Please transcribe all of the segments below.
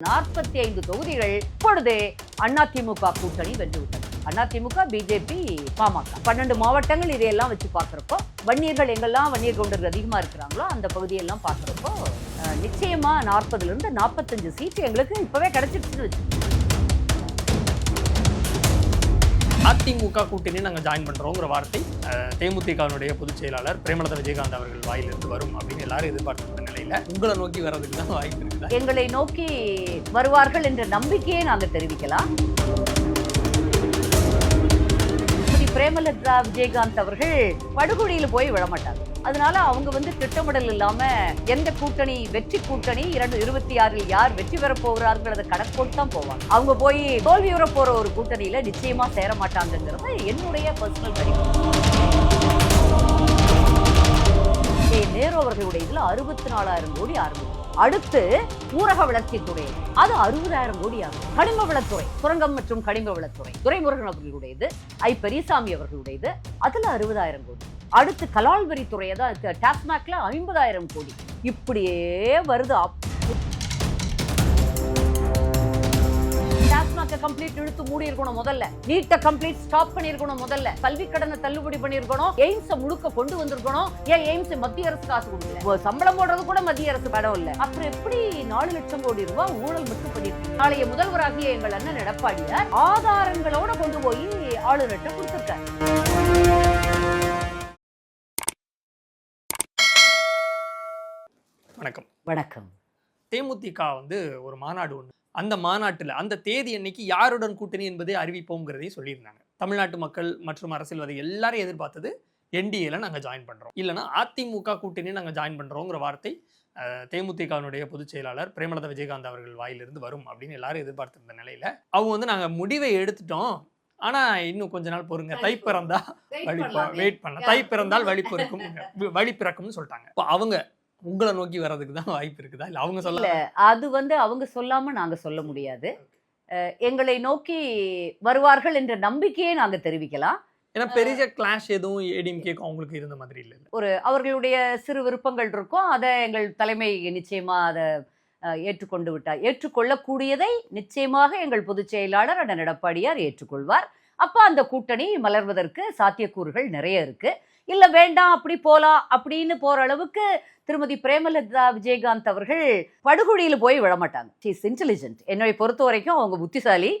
நாற்பத்தி ஐந்து தொகுதிகள் இப்பொழுதே அதிமுக கூட்டணி வென்றுவிட்டது. அதிமுக பிஜேபி பாமக. பன்னெண்டு மாவட்டங்கள் இதையெல்லாம் வச்சு பார்க்குறப்போ வன்னியர்கள் எங்கெல்லாம் வன்னியர் கவுண்டர்கள் அதிகமாக இருக்கிறாங்களோ அந்த பகுதியெல்லாம் பார்க்குறப்போ நிச்சயமாக நிச்சயமா நாற்பதுல இருந்து நாற்பத்தஞ்சு சீட்டு எங்களுக்கு இப்பவே கிடைச்சிருச்சுன்னு வச்சு அதிமுக கூட்டணி நாங்கள் ஜாயின் பண்ணுறோங்கிற வார்த்தை தேமுதிகனுடைய தேமுதிகவினுடைய பொதுச் செயலாளர் பிரேமலதா விஜயகாந்த் அவர்கள் வாயிலிருந்து வரும் அப்படின்னு எல்லாரும் எதிர்பார்க்கிற உங்களை நோக்கி வர்றதுக்கு தான் வாய்ப்பு இருக்குதா? எங்களை நோக்கி வருவார்கள் என்ற நம்பிக்கையை நாங்கள் தெரிவிக்கலாம். ஸ்ரீ பிரேமலதா விஜயகாந்த் அவர்கள் படுகொழியில் போய் விழமாட்டாங்க அதனால அவங்க வந்து திட்டமிடல் இல்லாம எந்த கூட்டணி வெற்றி கூட்டணி இரண்டு இருபத்தி ஆறில் யார் வெற்றி பெற போகிறார்கள் கணக்கு போட்டு தான் போவாங்க. அவங்க போய் தோல்வியுற போற ஒரு கூட்டணியில நிச்சயமா சேர மாட்டாங்கங்கிறது என்னுடைய பர்சனல் கணிப்பு கே. நேரு அவர்களுடைய இதில் அறுபத்தி நாலாயிரம் கோடி ஆரம்பிக்கும் அடுத்து ஊரக வளர்ச்சித்துறை அது அறுபதாயிரம் கோடி ஆகும் கனிம வளத்துறை சுரங்கம் மற்றும் கனிம வளத்துறை. துரைமுருகன் அவர்களுடையது ஐ. பெரியசாமி அவர்களுடையது அதுல அறுபதாயிரம் கோடி. அடுத்து கலால் வரித்துறை அதாவது டாஸ்மாக்ல ஐம்பதாயிரம் கோடி. இப்படியே வருது. டாஸ்மாக்க கம்ப்ளீட் இழுத்து மூடி இருக்கணும் முதல்ல. நீட்டை கம்ப்ளீட் ஸ்டாப் பண்ணிருக்கணும் முதல்ல. கல்வி கடனை தள்ளுபடி பண்ணிருக்கணும் எய்ம்ஸ முழுக்க கொண்டு வந்திருக்கணும். ஏன் எய்ம்ஸ் மத்திய அரசு காசு கொடுக்கல? சம்பளம் போடுறது கூட மத்திய அரசு படம் இல்ல. அப்புறம் எப்படி நாலு லட்சம் கோடி ரூபாய் ஊழல் மட்டும் பண்ணிருக்கு நாளைய முதல்வராகிய எங்கள் அண்ணன் எடப்பாடியார் ஆதாரங்களோட கொண்டு போய் ஆளுநர்கிட்ட கொடுத்திருக்காரு. வணக்கம். வணக்கம். தேமுதிக வந்து ஒரு மாநாடு ஒன்று அந்த மாநாட்டில் அந்த தேதி அன்னைக்கு யாருடன் கூட்டணி என்பதை அறிவிப்போங்கிறதையும் சொல்லியிருந்தாங்க. தமிழ்நாட்டு மக்கள் மற்றும் அரசியல்வாதி எல்லாரும் எதிர்பார்த்தது என்டிஏல நாங்கள் ஜாயின் பண்ணுறோம் இல்லைன்னா அதிமுக கூட்டணி நாங்கள் ஜாயின் பண்ணுறோங்கிற வார்த்தை அஹ், தேமுதிகவினுடைய பொதுச் செயலாளர் பிரேமலதா விஜயகாந்த் அவர்கள் வாயிலிருந்து வரும் அப்படின்னு எல்லாரும் எதிர்பார்த்திருந்த நிலையில அவங்க வந்து நாங்கள் முடிவை எடுத்துட்டோம். ஆனா இன்னும் கொஞ்ச நாள் பொறுங்க. தை பிறந்தா வழி வெயிட் பண்ண தை பிறந்தால் வழி பிறக்கும் வழி பிறக்கும்னு சொல்லிட்டாங்க. இப்போ அவங்க உங்களை நோக்கி வர்றதுக்கு தான் வாய்ப்பு இருக்குதா? இல்ல அவங்க சொல்ல அது வந்து அவங்க சொல்லாம நாங்க சொல்ல முடியாது. எங்களை நோக்கி வருவார்கள் என்ற நம்பிக்கையை நாங்க தெரிவிக்கலாம். ஏன்னா பெரிய கிளாஷ் எதுவும் ஏடிஎம்கேக்கும் அவங்களுக்கு இருந்த மாதிரி இல்ல ஒரு அவர்களுடைய சிறு விருப்பங்கள் இருக்கும். அதை எங்கள் தலைமை நிச்சயமா அதை ஏற்றுக்கொண்டு விட்டார். ஏற்றுக்கொள்ளக்கூடியதை நிச்சயமாக எங்கள் பொதுச் செயலாளர் அண்ணன் எடப்பாடியார் ஏற்றுக்கொள்வார். அப்போ அந்த கூட்டணி மலர்வதற்கு சாத்தியக்கூறுகள் நிறைய இருக்கு. இல்லை வேண்டாம் அப்படி போகலாம் அப்படின்னு போகிற அளவுக்கு திருமதி பிரேமலதா விஜயகாந்த் அவர்கள் படுகொழியில் போய் விழமாட்டாங்க இஸ் இன்டெலிஜென்ட் என்னை பொறுத்த வரைக்கும் அவங்க புத்திசாலி.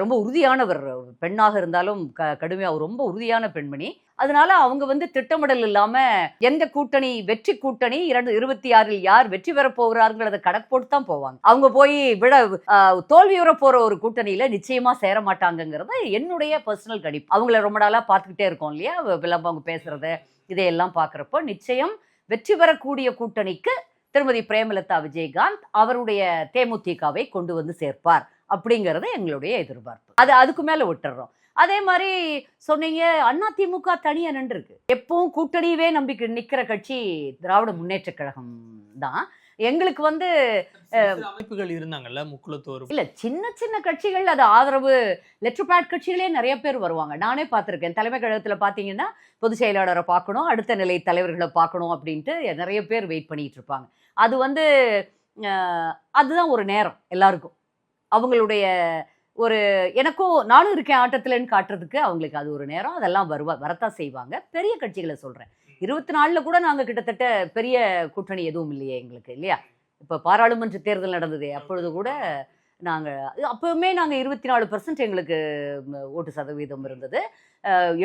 ரொம்ப உறுதியானவர். பெண்ணாக இருந்தாலும் க கடுமையாக ரொம்ப உறுதியான பெண்மணி. அதனால அவங்க வந்து திட்டமிடல் இல்லாம எந்த கூட்டணி வெற்றி கூட்டணி இரண்டு இருபத்தி ஆறில் யார் வெற்றி பெற போகிறாருங்கிறத கணக்கு போட்டு தான் போவாங்க. அவங்க போய் விட ஆஹ், தோல்வியுற போற ஒரு கூட்டணியில நிச்சயமா சேர மாட்டாங்கங்கிறது என்னுடைய பர்சனல் கணிப்பு. அவங்கள ரொம்ப நாளா பார்த்துக்கிட்டே இருக்கோம் இல்லையா? விளம்ப அவங்க பேசுறத இதையெல்லாம் பார்க்குறப்போ நிச்சயம் வெற்றி பெறக்கூடிய கூட்டணிக்கு திருமதி பிரேமலதா விஜயகாந்த் அவருடைய தேமுதிகவை கொண்டு வந்து சேர்ப்பார். அப்படிங்கறது எங்களுடைய எதிர்பார்ப்பு. அது அதுக்கு மேல விட்டுறோம். அதே மாதிரி சொன்னீங்க அதிமுக தனியா நின்றுருக்கு எப்பவும் கூட்டணியவே நம்பிக்கை நிக்கிற கட்சி திராவிட முன்னேற்ற கழகம் தான். எங்களுக்கு வந்து அமைப்புகள் இருந்தாங்கல்ல முக்குளத்தோர். இல்ல சின்ன சின்ன கட்சிகள் அது ஆதரவு லெட்டர் பேட் கட்சிகளே நிறைய பேர் வருவாங்க. நானே பார்த்திருக்கேன். தலைமை கழகத்துல பாத்தீங்கன்னா பொதுச் செயலாளரை பார்க்கணும் அடுத்த நிலை தலைவர்களை பார்க்கணும் அப்படின்ட்டு நிறைய பேர் வெயிட் பண்ணிட்டு இருப்பாங்க. அது வந்து அதுதான் ஒரு நேரம் எல்லாருக்கும். அவங்களுடைய ஒரு எனக்கும் நானும் இருக்கேன் ஆட்டத்தில்ன்னு காட்டுறதுக்கு அவங்களுக்கு அது ஒரு நேரம். அதெல்லாம் வருவா வரத்தான் செய்வாங்க. பெரிய கட்சிகளை சொல்கிறேன் இருபத்தி நாலில் கூட நாங்கள் கிட்டத்தட்ட பெரிய கூட்டணி எதுவும் இல்லையே எங்களுக்கு இல்லையா? இப்போ பாராளுமன்ற தேர்தல் நடந்ததே. அப்பொழுது கூட நாங்கள் அப்போவுமே நாங்கள் இருபத்தி நாலு பர்சன்ட் எங்களுக்கு ஓட்டு சதவீதம் இருந்தது.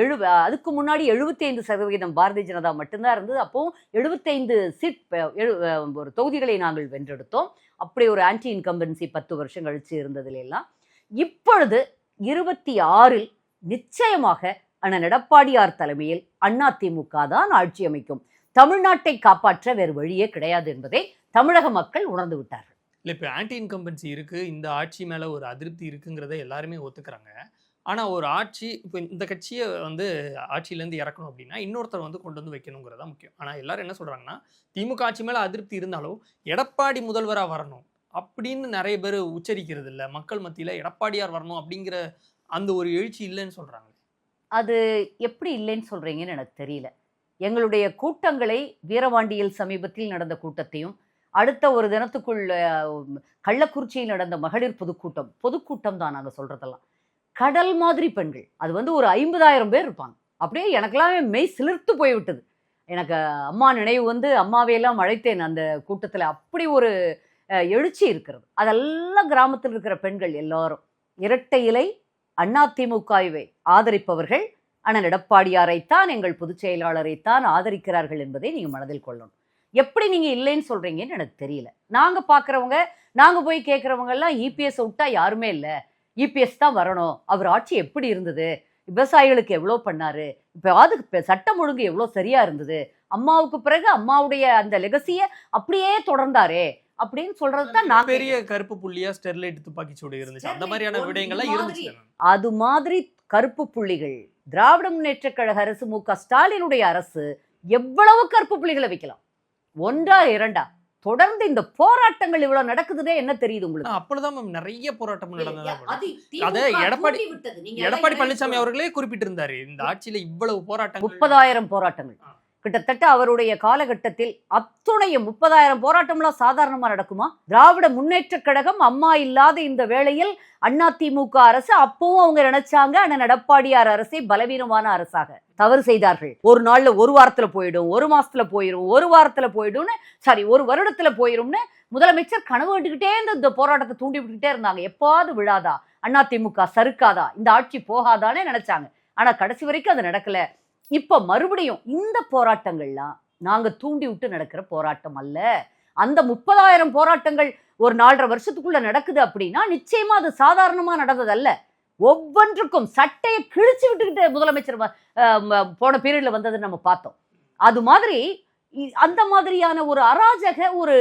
எழு அதுக்கு முன்னாடி எழுபத்தைந்து சதவீதம் பாரதிய ஜனதா மட்டும்தான் இருந்தது. அப்போது எழுபத்தைந்து சீட் எழு ஒரு தொகுதிகளை நாங்கள் வென்றெடுத்தோம். அப்படி ஒரு ஆன்டி இன்கம்பன்சி பத்து வருஷம் கழிச்சு இருந்ததுலாம் இப்பொழுது இருபத்தி ஆறில் நிச்சயமாக அண்ணன் எடப்பாடியார் தலைமையில் அதிமுக தான் ஆட்சி அமைக்கும். தமிழ்நாட்டை காப்பாற்ற வேறு வழியே கிடையாது என்பதை தமிழக மக்கள் உணர்ந்து விட்டார்கள். இல்லை இப்போ ஆன்டி இன்கம்பன்சி இருக்கு. இந்த ஆட்சி மேலே ஒரு அதிருப்தி இருக்குங்கிறத எல்லாருமே ஒத்துக்கிறாங்க. ஆனால் ஒரு ஆட்சி இப்போ இந்த கட்சியை வந்து ஆட்சியிலேருந்து இறக்கணும் அப்படின்னா இன்னொருத்தர் வந்து கொண்டு வந்து வைக்கணுங்கிறதா முக்கியம். ஆனால் எல்லாரும் என்ன சொல்கிறாங்கன்னா திமுக ஆட்சி மேலே அதிருப்தி இருந்தாலும் எடப்பாடி முதல்வராக வரணும் அப்படின்னு நிறைய பேர் உச்சரிக்கிறது இல்லை மக்கள் மத்தியில் எடப்பாடியார் வரணும் அப்படிங்கிற அந்த ஒரு எழுச்சி இல்லைன்னு சொல்கிறாங்க அது எப்படி இல்லைன்னு சொல்கிறீங்கன்னு எனக்கு தெரியல. எங்களுடைய கூட்டங்களை வீரவாண்டியில் சமீபத்தில் நடந்த கூட்டத்தையும் அடுத்த ஒரு தினத்துக்குள் கள்ளக்குறிச்சியில் நடந்த மகளிர் பொதுக்கூட்டம் பொதுக்கூட்டம் தான் நாங்கள் சொல்கிறதெல்லாம் கடல் மாதிரி பெண்கள். அது வந்து ஒரு ஐம்பதாயிரம் பேர் இருப்பாங்க. அப்படியே எனக்கெல்லாம் மெய் சிலிர்த்து போய்விட்டது. எனக்கு அம்மா நினைவு வந்து அம்மாவையெல்லாம் அழைத்தேன் அந்த கூட்டத்தில். அப்படி ஒரு எழுச்சி இருக்கிறது. அதெல்லாம் கிராமத்தில் இருக்கிற பெண்கள் எல்லாரும். இரட்டை இலை அதிமுகவை ஆதரிப்பவர்கள் அண்ணன் எடப்பாடியாரைத்தான் எங்கள் பொதுச் செயலாளரைத்தான் ஆதரிக்கிறார்கள் என்பதை நீங்கள் மனதில் கொள்ளணும். எப்படி நீங்க இல்லைன்னு சொல்றீங்கன்னு எனக்கு தெரியல. நாங்க பாக்குறவங்க நாங்க போய் கேட்கறவங்க எல்லாம் இபிஎஸ் விட்டா யாருமே இல்ல. இபிஎஸ் தான் வரணும். அவர் ஆட்சி எப்படி இருந்தது? விவசாயிகளுக்கு எவ்வளோ பண்ணாரு? இப்போ அதுக்கு சட்டம் ஒழுங்கு எவ்வளோ சரியா இருந்தது? அம்மாவுக்கு பிறகு அம்மாவுடைய அந்த லெகசிய அப்படியே தொடர்ந்தாரே அப்படின்னு சொல்றது தான் நான் பெரிய கருப்பு புள்ளியா ஸ்டெர்லைட் துப்பாக்கி சூடு இருந்துச்சு. அந்த மாதிரியான விடயங்கள்லாம் இருந்துச்சு அது மாதிரி கருப்பு புள்ளிகள். திராவிட முன்னேற்றக் கழக அரசு மு க ஸ்டாலினுடைய அரசு எவ்வளவு கருப்பு புள்ளிகளை வைக்கலாம்? ஒன்றா இரண்டா? தொடர்ந்து இந்த போராட்டங்கள் இவ்வளவு நடக்குதுன்னே என்ன தெரியுது உங்களுக்கு? அப்பொழுதுதான் மேம் நிறைய போராட்டம் நடந்ததா அது எடப்பாடி- எடப்பாடி பழனிசாமி அவர்களே குறிப்பிட்டிருந்தாரு. இந்த ஆட்சியில இவ்வளவு போராட்டங்கள் முப்பதாயிரம் போராட்டங்கள். கிட்டத்தட்ட அவருடைய காலகட்டத்தில் அத்துணையும் முப்பதாயிரம் போராட்டம்லாம் சாதாரணமா நடக்குமா? திராவிட முன்னேற்றக் கழகம் அம்மா இல்லாத இந்த வேளையில் அதிமுக அரசு அப்பவும் அவங்க நினைச்சாங்க ஆனால் எடப்பாடியார் அரசை பலவீனமான அரசாக. தவறு செய்தார்கள். ஒரு நாள்ல ஒரு வாரத்துல போயிடும் ஒரு மாசத்துல போயிடும் ஒரு வாரத்துல போயிடும்னு சாரி ஒரு வருடத்துல போயிடும்னு முதலமைச்சர் கனவு கட்டுக்கிட்டே இந்த இந்த போராட்டத்தை தூண்டி விட்டுக்கிட்டே இருந்தாங்க. எப்பாவது விழாதா? அதிமுக சறுக்காதா? இந்த ஆட்சி போகாதானே நினைச்சாங்க. ஆனா கடைசி வரைக்கும் அது நடக்கல. இப்ப மறுபடியும் இந்த போராட்டங்கள்லாம் நாங்க தூண்டி விட்டு நடக்கிற போராட்டம் அல்ல. அந்த முப்பதாயிரம் போராட்டங்கள் ஒரு நாலரை வருஷத்துக்குள்ள நடக்குது அப்படின்னா நிச்சயமா அது சாதாரணமா நடந்ததல்ல. ஒவ்வொன்றுக்கும் சட்டையை கிழிச்சு விட்டுக்கிட்டு முதலமைச்சர் போன பீரியட்ல வந்தது நம்ம பார்த்தோம். அது மாதிரி அந்த மாதிரியான ஒரு அராஜக ஒரு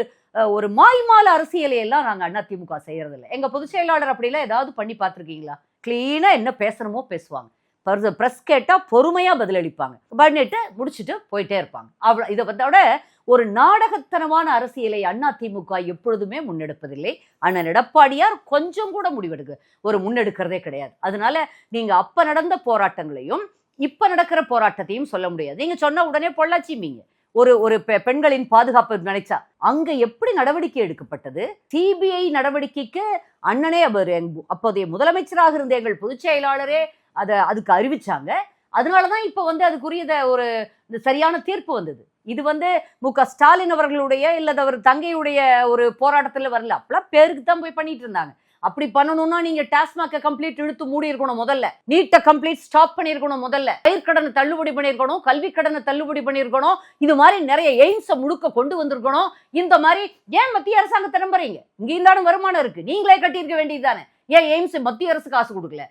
ஒரு மாய்மால அரசியலையெல்லாம் நாங்கள் அண்ணா அதிமுக செய்யறது இல்லை எங்க பொதுச் செயலாளர் அப்படிலாம் ஏதாவது பண்ணி பார்த்துருக்கீங்களா? கிளீனா என்ன பேசணுமோ பேசுவாங்க. ப்ரெஸ் கேட்டால் பொறுமையாக பதிலளிப்பாங்க. பண்ணிட்டு முடிச்சுட்டு போயிட்டே இருப்பாங்க. அவ்வளோ இதை வந்தோட ஒரு நாடகத்தனமான அரசியலை அண்ணா திமுக எப்பொழுதுமே முன்னெடுப்பதில்லை. அண்ணன் எடப்பாடியார் கொஞ்சம் கூட முடிவெடுக்க ஒரு முன்னெடுக்கிறதே கிடையாது. அதனால நீங்கள் அப்போ நடந்த போராட்டங்களையும் இப்போ நடக்கிற போராட்டத்தையும் சொல்ல முடியாது. நீங்கள் சொன்ன உடனே பொள்ளாச்சிமீங்க ஒரு ஒரு பெ- பெண்களின் பாதுகாப்பு நினைச்சா அங்க எப்படி நடவடிக்கை எடுக்கப்பட்டது? சிபிஐ நடவடிக்கைக்கு அண்ணனே அவர் அப்போதைய முதலமைச்சராக இருந்த எங்கள் பொதுச் செயலாளரே அதை அதுக்கு அறிவிச்சாங்க. அதனாலதான் இப்போ வந்து அதுக்குரிய ஒரு இந்த சரியான தீர்ப்பு வந்தது. இது வந்து மு க ஸ்டாலின் அவர்களுடைய இல்லை அவர் தங்கையுடைய ஒரு போராட்டத்தில் வரல. அப்பெல்லாம் பேருக்கு தான் போய் பண்ணிட்டு இருந்தாங்க. அப்படி பண்ணணும்னா நீங்க டாஸ்மாக கம்ப்ளீட் இழுத்து மூடி இருக்கணும் முதல்ல. நீட்டை கம்ப்ளீட் ஸ்டாப் பண்ணியிருக்கணும் முதல்ல. பயிர்க்கடனை தள்ளுபடி பண்ணியிருக்கணும் கல்வி கடனை தள்ளுபடி பண்ணியிருக்கணும் இது மாதிரி நிறைய எய்ம்ஸை முழுக்க கொண்டு வந்திருக்கணும். இந்த மாதிரி ஏன் மத்திய அரசாங்கத்தை நம்புறீங்க? இங்க இருந்தாலும் வருமானம் இருக்கு. நீங்களே கட்டியிருக்க வேண்டியதுதானே. ஏன் எய்ம்ஸ் மத்திய அரசு காசு கொடுக்கல?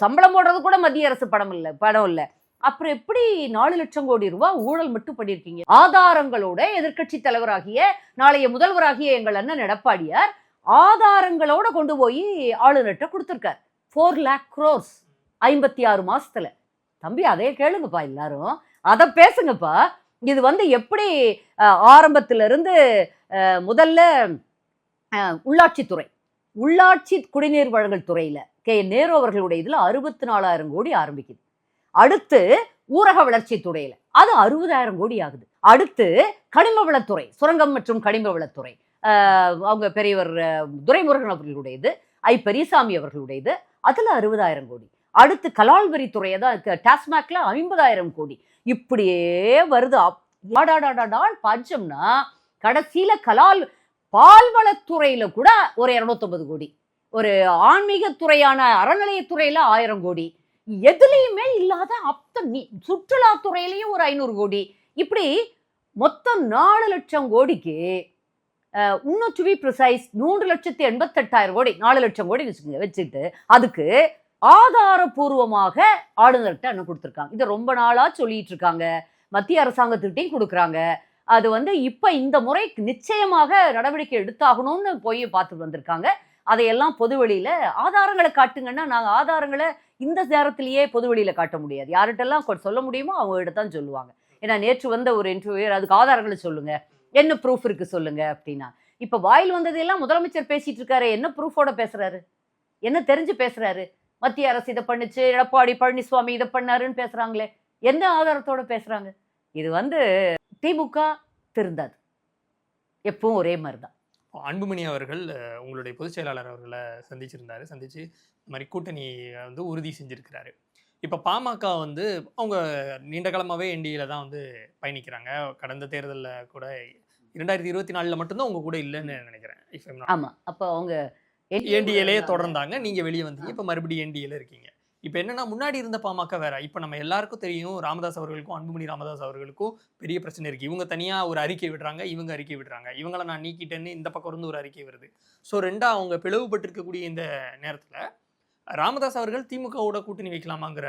சம்பளம் போடுறது கூட மத்திய அரசு படம் இல்லை படம் இல்லை. அப்புறம் எப்படி நாலு லட்சம் கோடி ரூபாய் ஊழல் மட்டும் பண்ணியிருக்கீங்க ஆதாரங்களோட எதிர்க்கட்சி தலைவராகிய நாளைய முதல்வராகிய எங்கள் அண்ணன் எடப்பாடியார் ஆதாரங்களோட கொண்டு போய் ஆளுநர்கிட்ட கொடுத்துருக்கார். ஃபோர் லேக் க்ரோர்ஸ் ஐம்பத்தி ஆறு மாசத்துல. தம்பி அதே கேளுங்கப்பா எல்லாரும். அதை பேசுங்கப்பா. இது வந்து எப்படி அஹ், ஆரம்பத்துல இருந்து முதல்ல உள்ளாட்சித்துறை உள்ளாட்சி குடிநீர் வழங்கல் துறையில கே. நேரு அவர்களுடைய இதில் அறுபத்தி நாலாயிரம் கோடி ஆரம்பிக்குது. அடுத்து ஊரக வளர்ச்சி துறையில் அது அறுபதாயிரம் கோடி ஆகுது. அடுத்து கனிம வளத்துறை சுரங்கம் மற்றும் கனிம வளத்துறை அவங்க பெரியவர் துரைமுருகன் அவர்களுடையது ஐ. பெரியசாமி அவர்களுடையது அதில் அறுபதாயிரம் கோடி. அடுத்து கலால் வரித்துறை தான் டாஸ்மாக்ல ஐம்பதாயிரம் கோடி. இப்படியே வருது. அப்- பஞ்சம்னா கடைசியில கலால் பால்வளத்துறையில கூட ஒரு இரநூத்தொம்பது கோடி. ஒரு ஆன்மீக துறையான அறநிலையத்துறையில ஆயிரம் கோடி. எதுலேயுமே இல்லாத அப்த நீ- சுற்றுலாத்துறையிலையும் ஒரு ஐநூறு கோடி. இப்படி மொத்தம் நாலு லட்சம் கோடிக்கு இன்னும் டு பி ப்ரிசைஸ் மூன்று லட்சத்தி எண்பத்தெட்டாயிரம் கோடி நாலு லட்சம் கோடி வச்சுக்கோங்க வச்சுட்டு அதுக்கு ஆதாரபூர்வமாக ஆளுநர்கிட்ட அண்ணன் கொடுத்துருக்காங்க. இதை ரொம்ப நாளாக சொல்லிட்டு இருக்காங்க. மத்திய அரசாங்கத்துக்கிட்டையும் கொடுக்குறாங்க. அது வந்து இப்போ இந்த முறை நிச்சயமாக நடவடிக்கை எடுத்தாகணும்னு போய் பார்த்துட்டு வந்திருக்காங்க. அதையெல்லாம் பொதுவெளியில ஆதாரங்களை காட்டுங்கன்னா நாங்க ஆதாரங்களை இந்த நேரத்திலேயே பொதுவெளியில காட்ட முடியாது. யார்கிட்டெல்லாம் சொல்ல முடியுமோ அவங்ககிட்ட தான் சொல்லுவாங்க. ஏன்னா நேற்று வந்த ஒரு இன்டர்வியூர் அதுக்கு ஆதாரங்களை சொல்லுங்க. என்ன ப்ரூஃப் இருக்கு சொல்லுங்க அப்படின்னா இப்ப வாயில் வந்ததெல்லாம் முதலமைச்சர் பேசிட்டு இருக்காரு என்ன ப்ரூஃபோட பேசுறாரு? என்ன தெரிஞ்சு பேசுறாரு? மத்திய அரசு இதை பண்ணுச்சு எடப்பாடி பழனிசாமி இதை பண்ணாருன்னு பேசுறாங்களே. என்ன ஆதாரத்தோட பேசுறாங்க? இது வந்து திமுக திருந்தாது. எப்பவும் ஒரே மாதிரி தான் அன்புமணி அவர்கள் உங்களுடைய பொதுச் செயலாளர் அவர்களை சந்திச்சிருந்தாரு. சந்திச்சு இந்த மாதிரி கூட்டணி வந்து உறுதி செஞ்சிருக்கிறாரு. இப்போ பாமக வந்து அவங்க நீண்ட காலமாகவே என்டிஏல தான் வந்து பயணிக்கிறாங்க. கடந்த தேர்தலில் கூட இரண்டாயிரத்தி இருபத்தி நாலில் மட்டும்தான் உங்க கூட இல்லைன்னு நினைக்கிறேன் இப்போ ஆமா. அப்போ அவங்க என்டிஏலே தொடர்ந்தாங்க. நீங்க வெளியே வந்தீங்க. இப்போ மறுபடியும் என்டிஏல இருக்கீங்க. இப்போ என்னன்னா முன்னாடி இருந்த பாமக வேற. இப்போ நம்ம எல்லாருக்கும் தெரியும் ராமதாஸ் அவர்களுக்கும் அன்புமணி ராமதாஸ் அவர்களுக்கும் பெரிய பிரச்சனை இருக்கு. இவங்க தனியாக ஒரு அறிக்கை விடுறாங்க இவங்க அறிக்கை விடுறாங்க. இவங்கள நான் நீக்கிட்டேன்னு இந்த பக்கம் இருந்து ஒரு அறிக்கை வருது. ஸோ ரெண்டா அவங்க பிளவுபட்டிருக்கக்கூடிய இந்த நேரத்தில் ராமதாஸ் அவர்கள் திமுகவோட கூட்டணி வைக்கலாமாங்கிற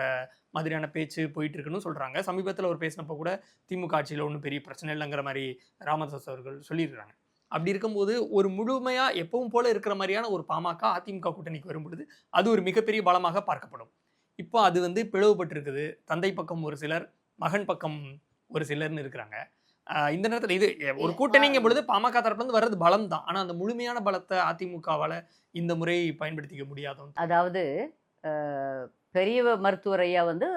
மாதிரியான பேச்சு போயிட்டு இருக்குன்னு சொல்கிறாங்க சமீபத்தில் ஒரு பேசினப்போ கூட திமுக ஆட்சியில் ஒன்றும் பெரிய பிரச்சனை இல்லைங்கிற மாதிரி ராமதாஸ் அவர்கள் சொல்லியிருக்காங்க அப்படி இருக்கும்போது ஒரு முழுமையாக எப்பவும் போல இருக்கிற மாதிரியான ஒரு பாமக அதிமுக கூட்டணிக்கு வரும்பொழுது அது ஒரு மிகப்பெரிய பலமாக பார்க்கப்படும். இப்போ அது வந்து பிளவுபட்டிருக்குது. தந்தை பக்கம் ஒரு சிலர் மகன் பக்கம் ஒரு சிலர்னு இருக்கிறாங்க. இந்த நேரத்தில் இது ஒரு கூட்டணிங்கும் பொழுது பாமக தரப்புல இருந்து வர்றது பலம் தான் ஆனா அந்த முழுமையான பலத்தை அதிமுகவால இந்த முறை பயன்படுத்திக்க முடியாதும் அதாவது பெரிய மருத்துவர் ஐயா வந்து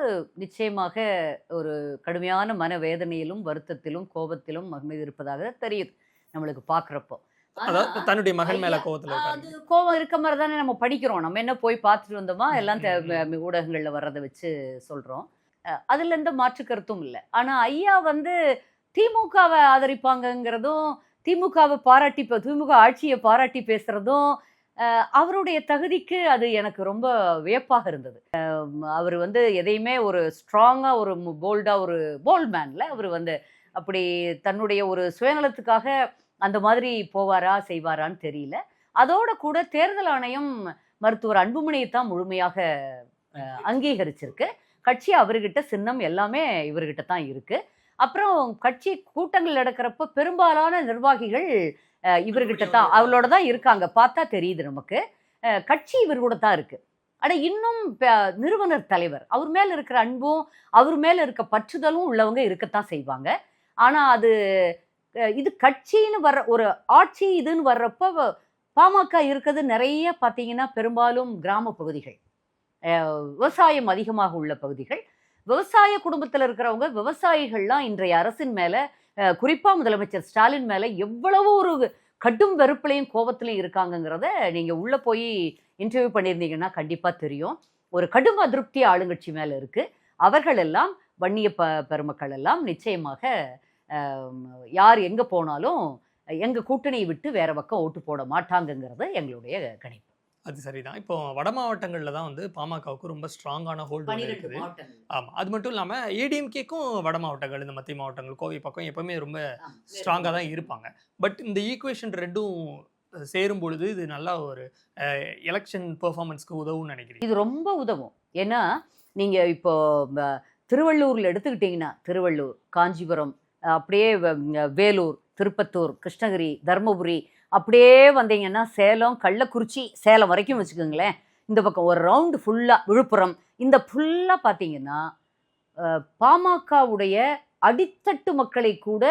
நிச்சயமாக ஒரு கடுமையான மனவேதனையிலும் வருத்தத்திலும் கோபத்திலும் மீது இருப்பதாக தெரியுது. நம்மளுக்கு பார்க்குறப்போ. தன்னுடைய மகன் மேல கோவத்துல அது கோபம் இருக்க மாதிரி தானே நம்ம படிக்கிறோம். நம்ம என்ன போய் பார்த்துட்டு வந்தோமா? எல்லாம் ஊடகங்கள்ல வர்றதை வச்சு சொல்றோம். அதுல எந்த மாற்று கருத்தும் இல்லை. ஆனா ஐயா வந்து திமுகவை ஆதரிப்பாங்கங்கிறதும் திமுகவை பாராட்டி திமுக ஆட்சியை பாராட்டி பேசுறதும் அவருடைய தகுதிக்கு அது எனக்கு ரொம்ப வியப்பாக இருந்தது. அவர் வந்து எதையுமே ஒரு ஸ்ட்ராங்கா ஒரு போல்டா ஒரு போல்ட் மேன்ல அவர் வந்து அப்படி தன்னுடைய ஒரு சுயநலத்துக்காக அந்த மாதிரி போவாரா செய்வாரான்னு தெரியல. அதோட கூட தேர்தல் ஆணையம் மருத்துவர் அன்புமணியை தான் முழுமையாக அங்கீகரிச்சிருக்கு. கட்சி அவர்கிட்ட சின்னம் எல்லாமே இவர்கிட்ட தான் இருக்கு. அப்புறம் கட்சி கூட்டங்கள் நடக்கிறப்ப பெரும்பாலான நிர்வாகிகள் இவர்கிட்ட தான் அவளோட தான் இருக்காங்க. பார்த்தா தெரியுது நமக்கு. கட்சி இவர் கூட தான் இருக்கு. ஆனா இன்னும் நிறுவனர் தலைவர் அவர் மேல இருக்கிற அன்பும் அவர் மேல இருக்க பற்றுதலும் உள்ளவங்க இருக்கத்தான் செய்வாங்க. ஆனா அது இது கட்சின்னு வர்ற ஒரு ஆட்சி இதுன்னு வர்றப்ப பாமக இருக்கிறது நிறைய பார்த்தீங்கன்னா பெரும்பாலும் கிராம பகுதிகள். விவசாயம் அதிகமாக உள்ள பகுதிகள். விவசாய குடும்பத்தில் இருக்கிறவங்க விவசாயிகள்லாம் இன்றைய அரசின் மேலே குறிப்பாக முதலமைச்சர் ஸ்டாலின் மேலே எவ்வளவு ஒரு கடும் வெறுப்புலையும் கோபத்திலையும் இருக்காங்கங்கிறத நீங்கள் உள்ளே போய் இன்டர்வியூ பண்ணியிருந்தீங்கன்னா கண்டிப்பாக தெரியும். ஒரு கடும் அதிருப்தி ஆளுங்கட்சி மேலே இருக்குது அவர்களெல்லாம் வன்னிய ப பெருமக்கள் எல்லாம் நிச்சயமாக யார் எங்க போனாலும் எங்க கூட்டணியை விட்டு வேற பக்கம் ஓட்டு போட மாட்டாங்கங்கிறது எங்களுடைய கணிப்பு. அது சரிதான். இப்போ வட மாவட்டங்கள்ல தான் வந்து பாமகவுக்கு ரொம்ப ஸ்ட்ராங்கான ஹோல்டு இருக்குது. ஆமா. அது மட்டும் இல்லாம ஏடிஎம்கேக்கும் வட மாவட்டங்கள் இந்த மத்திய மாவட்டங்கள் கோவை பக்கம் எப்பவுமே ரொம்ப ஸ்ட்ராங்காக தான் இருப்பாங்க. பட் இந்த ஈக்குவேஷன் ரெண்டும் சேரும் பொழுது இது நல்லா ஒரு எலெக்ஷன் பெர்ஃபார்மன்ஸ்க்கு உதவும்னு நினைக்கிறீங்க? இது ரொம்ப உதவும். ஏன்னா நீங்க இப்போ திருவள்ளூர்ல எடுத்துக்கிட்டீங்கன்னா திருவள்ளூர் காஞ்சிபுரம் அப்படியே வேலூர் திருப்பத்தூர் கிருஷ்ணகிரி தருமபுரி அப்படியே வந்தீங்கன்னா சேலம் கள்ளக்குறிச்சி சேலம் வரைக்கும் வச்சுக்கோங்களேன். இந்த பக்கம் ஒரு ரவுண்டு ஃபுல்லாக விழுப்புரம். இந்த ஃபுல்லாக பார்த்தீங்கன்னா பாமகவுடைய அடித்தட்டு மக்களை கூட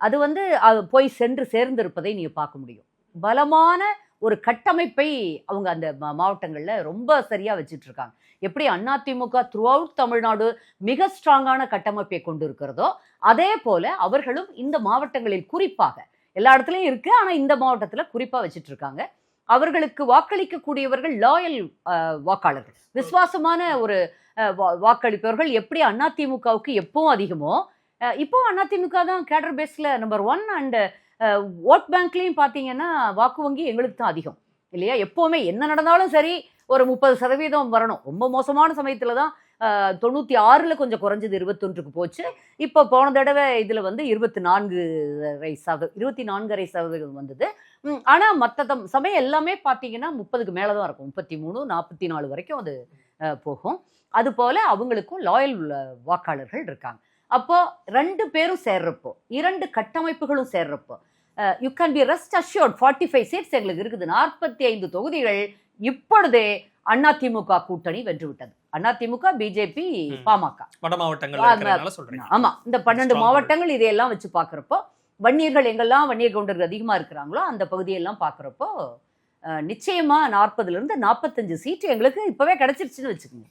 அது வந்து அது போய் சென்று சேர்ந்திருப்பதை நீங்கள் பார்க்க முடியும். பலமான ஒரு கட்டமைப்பை அவங்க அந்த மா- ரொம்ப சரியாக வச்சுட்டு இருக்காங்க எப்படி அதிமுக த்ரூ அவுட் தமிழ்நாடு மிக ஸ்ட்ராங்கான கட்டமைப்பை கொண்டு இருக்கிறதோ அதே போல அவர்களும் இந்த மாவட்டங்களில் குறிப்பாக எல்லா இடத்துலையும் இருக்கு ஆனால் இந்த மாவட்டத்தில் குறிப்பாக வச்சுட்டு இருக்காங்க அவர்களுக்கு வாக்களிக்கக்கூடியவர்கள் லாயல் வாக்காளர்கள். விசுவாசமான ஒரு வா- வாக்களிப்பவர்கள் எப்படி அதிமுகவுக்கு எப்பவும் அதிகமோ இப்போ அதிமுக தான் கேடர் பேஸில் நம்பர் ஒன் அண்டு ஓட் பேங்க்லேயும் பார்த்தீங்கன்னா வாக்கு வங்கி எங்களுக்கு தான் அதிகம். இல்லையா? எப்போவுமே என்ன நடந்தாலும் சரி ஒரு முப்பது சதவீதம் வரணும். ரொம்ப மோசமான சமயத்தில் தான் தொண்ணூற்றி ஆறில் கொஞ்சம் குறைஞ்சது இருபத்தொன்றுக்கு போச்சு. இப்போ போன தடவை இதில் வந்து இருபத்தி நான்கு சதவீதம் இருபத்தி நான்கரை சதவீதம் வந்தது. ஆனால் மற்ற தம் சமயம் எல்லாமே பார்த்தீங்கன்னா முப்பதுக்கு மேலே தான் இருக்கும். முப்பத்தி மூணு நாற்பத்தி நாலு வரைக்கும் அது போகும். அதுபோல் அவங்களுக்கும் லாயல் வாக்காளர்கள் இருக்காங்க. அப்போ ரெண்டு பேரும் சேர்றப்போ இரண்டு கட்டமைப்புகளும் சேர்றப்போ you can be rest assured forty five seats எங்களுக்கு இருக்குது. நாற்பத்தி ஐந்து தொகுதிகள் இப்பொழுதே அதிமுக கூட்டணி வென்று விட்டது அதிமுக பிஜேபி ம். பாமக. வட மாவட்டங்கள் ஆமா. இந்த பன்னெண்டு மாவட்டங்கள் இதையெல்லாம் வச்சு பார்க்குறப்போ வன்னியர்கள் எங்கெல்லாம் வன்னியர் கவுண்டர்கள் அதிகமா இருக்கிறாங்களோ அந்த பகுதியெல்லாம் பார்க்குறப்போ நிச்சயமா நாற்பதுல இருந்து நாற்பத்தஞ்சு சீட்டு எங்களுக்கு இப்பவே கிடைச்சிருச்சுன்னு வச்சுக்கோங்க.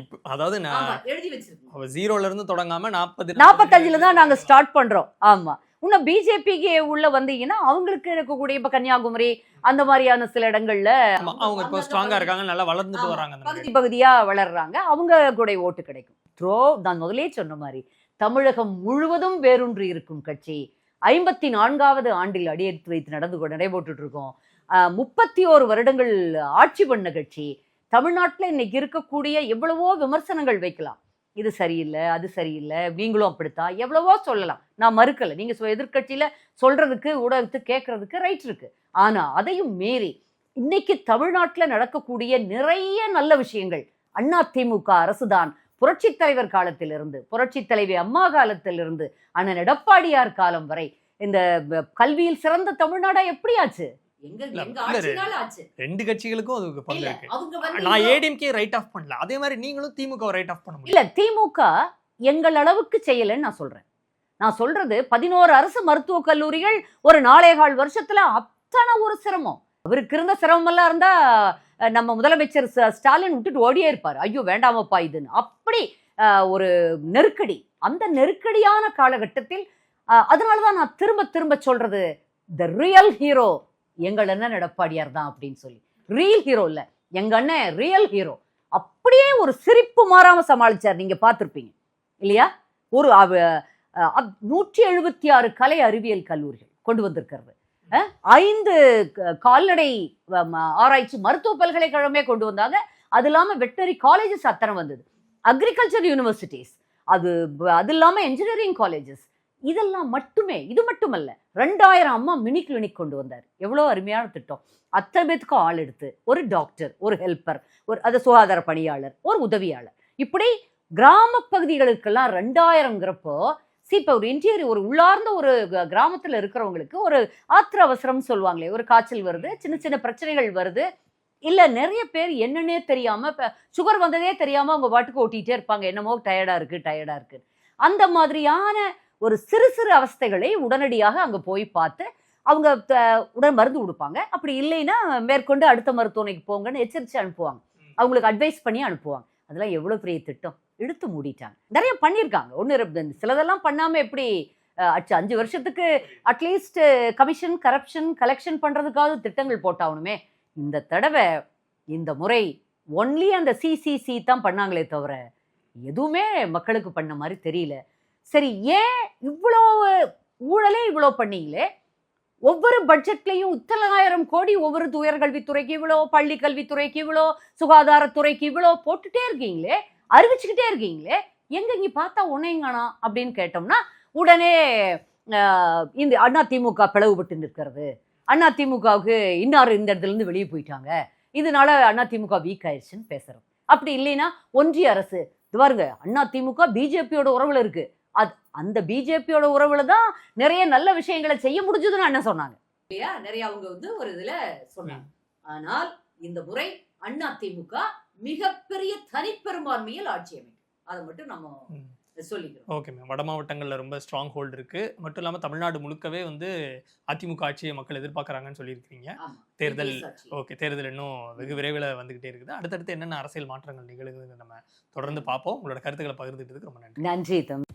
இப்போ அதாவது நான் எழுதி வச்சிருக்கோம் அவ ஜீரோல இருந்து தொடங்காம நாற்பது நாற்பத்தஞ்சுல தான் நாங்க ஸ்டார்ட் பண்றோம். ஆமா. இன்னும் பிஜேபிக்கு உள்ள வந்தீங்கன்னா அவங்களுக்கு இருக்கக்கூடிய இப்ப கன்னியாகுமரி அந்த மாதிரியான சில இடங்கள்ல ஆமா, அவங்க இப்போ ஸ்ட்ராங்கா இருக்காங்க நல்லா வளர்ந்துட்டு வராங்க. பகுதி. பகுதியா வளர்றாங்க. அவங்க கூட ஓட்டு கிடைக்கும். த்ரோ நான் முதலே சொன்ன மாதிரி தமிழகம் முழுவதும் வேரூன்றி இருக்கும் கட்சி. ஐம்பத்தி நான்காவது ஆண்டில் அடியெடுத்து வைத்து நடந்து நடைபெற்றுட்டு இருக்கோம். முப்பத்தி ஓரு வருடங்கள் ஆட்சி பண்ண கட்சி. தமிழ்நாட்டில் இன்னைக்கு இருக்கக்கூடிய எவ்வளவோ விமர்சனங்கள் வைக்கலாம். இது சரியில்லை அது சரியில்லை நீங்களும் அப்படித்தான். எவ்வளவோ சொல்லலாம். நான் மறுக்கலை. நீங்கள் எதிர்கட்சியில் சொல்கிறதுக்கு ஊடகத்துக்கு கேட்கறதுக்கு ரைட் இருக்குது ஆனால் அதையும் மீறி இன்னைக்கு தமிழ்நாட்டில் நடக்கக்கூடிய நிறைய நல்ல விஷயங்கள். அண்ணா திமுக அரசுதான். புரட்சித் தலைவர் காலத்திலிருந்து புரட்சித் தலைவி அம்மா காலத்திலிருந்து அண்ணன் எடப்பாடியார் காலம் வரை இந்த கல்வியில் சிறந்த தமிழ்நாடா எப்படியாச்சு? ரெண்டு கட்சிகளுக்கும் அதுக்கு பங்கு இருக்கு. நான் ஏடிஎம்கே ரைட் ஆஃப் பண்ணல. அதே மாதிரி நீங்களும் திமுக ரைட் ஆஃப் பண்ண முடியும் இல்ல திமுக எங்கள் அளவுக்கு செய்யலைன்னு நான் சொல்றேன். நான் சொல்றது பதினோரு அரசு மருத்துவக் கல்லூரிகள் ஒரு நாலேகால் வருஷத்துல அத்தனை ஒரு சிரமம். அவருக்கு இருந்த சிரமம் எல்லாம் இருந்தா நம்ம முதலமைச்சர் ஸ்டாலின் விட்டுட்டு ஓடியே இருப்பார். ஐயோ வேண்டாமப்பா இதுன்னு. அப்படி ஒரு நெருக்கடி. அந்த நெருக்கடியான காலகட்டத்தில் அஹ், அதனாலதான் நான் திரும்ப திரும்ப சொல்றது த ரியல் ஹீரோ எங்கள் அண்ணன் எடப்பாடியார் தான் அப்படின்னு சொல்லி. ரீல் ஹீரோ இல்ல. எங்க அண்ணன் ரியல் ஹீரோ அப்படியே ஒரு சிரிப்பு மாறாம சமாளிச்சார். நீங்க பார்த்திருப்பீங்க. இல்லையா? ஒரு நூற்றி எழுபத்தி ஆறு கலை அறிவியல் கல்லூரிகள் கொண்டு வந்திருக்கிறது. ஐந்து கால்நடை ஆராய்ச்சி மருத்துவ பல்கலைக்கழகமே கொண்டு வந்தாங்க. அது இல்லாமல் வெட்டரி காலேஜஸ் அத்தனை வந்தது. அக்ரிகல்ச்சர் யூனிவர்சிட்டிஸ் அது அது இல்லாமல் இன்ஜினியரிங் காலேஜஸ் இதெல்லாம் மட்டுமே இது மட்டுமல்ல ரெண்டாயிரம் அம்மா மினி கிளினிக் கொண்டு வந்தார். எவ்வளோ அருமையான திட்டம். அத்தனை பேத்துக்கும் ஆள் எடுத்து ஒரு டாக்டர் ஒரு ஹெல்ப்பர் ஒரு அது சுகாதார பணியாளர் ஒரு உதவியாளர். இப்படி கிராம பகுதிகளுக்கெல்லாம் ரெண்டாயிரங்கிறப்போ சி இப்போ ஒரு இன்டீரியர் ஒரு உள்ளார்ந்த ஒரு கிராமத்தில் இருக்கிறவங்களுக்கு ஒரு ஆத்திர அவசரம் சொல்லுவாங்களே ஒரு காய்ச்சல் வருது சின்ன சின்ன பிரச்சனைகள் வருது. இல்லை நிறைய பேர் என்னன்னே தெரியாமல் இப்போ சுகர் வந்ததே தெரியாமல் அவங்க பாட்டுக்கு ஓட்டிகிட்டே இருப்பாங்க. என்னமோ டயர்டாக இருக்குது டயர்டாக இருக்குது அந்த மாதிரியான ஒரு சிறு சிறு அவஸ்தைகளை உடனடியாக அங்க போய் பார்த்து அவங்க உடன் மருந்து கொடுப்பாங்க அப்படி இல்லைன்னா மேற்கொண்டு அடுத்த மருத்துவமனைக்கு போங்கன்னு எச்சரித்து அனுப்புவாங்க. அவங்களுக்கு அட்வைஸ் பண்ணி அனுப்புவாங்க. அதெல்லாம் எவ்வளோ பெரிய திட்டம்? இழுத்து மூடிட்டாங்க. நிறைய பண்ணியிருக்காங்க. ஒன்று சிலதெல்லாம் பண்ணாமல் எப்படி அச்சு அஞ்சு வருஷத்துக்கு at least commission corruption collection பண்ணுறதுக்காவது திட்டங்கள் போட்டாகணுமே. இந்த தடவை இந்த முறை ஒன்லி அந்த சிசிசி தான் பண்ணாங்களே தவிர எதுவுமே மக்களுக்கு பண்ண மாதிரி தெரியல. சரி ஏன் இவ்வளோ ஊழலே இவ்வளோ பண்ணீங்களே ஒவ்வொரு பட்ஜெட்லையும் இத்தனாயிரம் கோடி ஒவ்வொரு உயர்கல்வித்துறைக்கு இவ்வளோ பள்ளி கல்வித்துறைக்கு இவ்வளோ சுகாதாரத்துறைக்கு இவ்வளோ போட்டுட்டே இருக்கீங்களே? அறிவிச்சுக்கிட்டே இருக்கீங்களே? எங்க இங்க பார்த்தா உனையங்கானா அப்படின்னு கேட்டோம்னா உடனே இந்த அண்ணா திமுக பிளவுபட்டு நிற்கிறது. அண்ணா திமுகவுக்கு இன்னார் இந்த இடத்துல இருந்து வெளியே போயிட்டாங்க. இதனால அண்ணா திமுக வீக் ஆயிடுச்சுன்னு பேசுகிறோம் அப்படி இல்லைன்னா ஒன்றிய அரசு இது பாருங்க அண்ணா திமுக பிஜேபியோட உறவுல இருக்கு. அது அந்த பிஜேபியோட உறவுல தான் நிறைய நல்ல விஷயங்களை செய்ய முடிஞ்சதுன்னு அண்ணன் சொன்னாங்க. இல்லையா? நிறைய அவங்க வந்து ஒரு இதுல சொன்னாங்க. ஆனால் இந்த முறை அண்ணா திமுக மிகப்பெரிய தனிப்பெரும்பான்மையில் ஆட்சி அமைக்கும். அதை மட்டும் நம்ம. சொல்லிக்கிறோம். Okay ma'am. வட மாவட்டங்கள்ல ரொம்ப ஸ்ட்ராங் ஹோல்டு இருக்கு. மட்டும் இல்லாம தமிழ்நாடு முழுக்கவே வந்து அதிமுக ஆட்சியை மக்கள் எதிர்பார்க்கறாங்கன்னு சொல்லியிருக்கீங்க. தேர்தல். ஓகே தேர்தல் இன்னும் வெகு விரைவில் வந்துகிட்டே இருக்குது. அடுத்தடுத்து என்னென்ன அரசியல் மாற்றங்கள் நிகழுதுன்னு நம்ம தொடர்ந்து பார்ப்போம். உங்களோட கருத்துக்களை பகிர்ந்துட்டதுக்கு ரொம்ப நன்றி. நன்றி தம்பி.